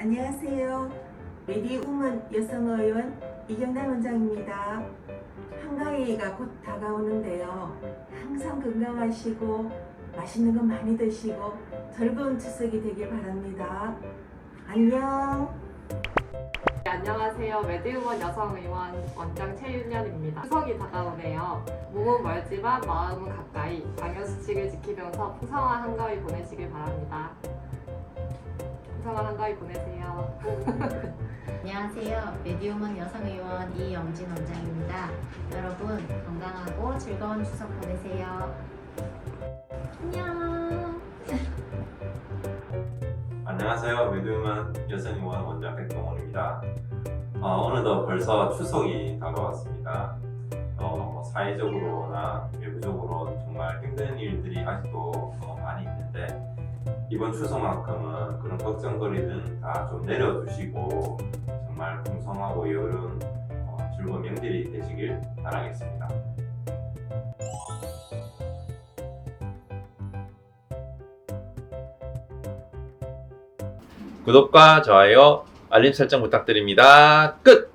안녕하세요. 메디우먼 여성의원 이경남 원장입니다. 한가위가 곧 다가오는데요. 항상 건강하시고 맛있는 거 많이 드시고 즐거운 추석이 되길 바랍니다. 안녕. 네, 안녕하세요. 매드우먼 여성의원 원장 최윤현입니다. 추석이 다가오네요. 몸은 멀지만 마음은 가까이 방역수칙을 지키면서 풍성한 한가위 보내시길 바랍니다. 풍성한 한가위 보내세요. 안녕하세요. 메디움은 여성의원 이영진 원장입니다. 여러분 건강하고 즐거운 추석 보내세요. 안녕. 안녕하세요. 매드우먼 여성의원 원장 백동원입니다. 어, 어느덧 벌써 추석이 다가왔습니다. 어, 뭐 사회적으로나 외부적으로 정말 힘든 일들이 아직도 어, 이번 추석만큼은 그런 걱정거리는 다 좀 내려두시고 정말 풍성하고 여름 어, 즐거운 명절이 되시길 바라겠습니다. 구독과 좋아요, 알림 설정 부탁드립니다. 끝!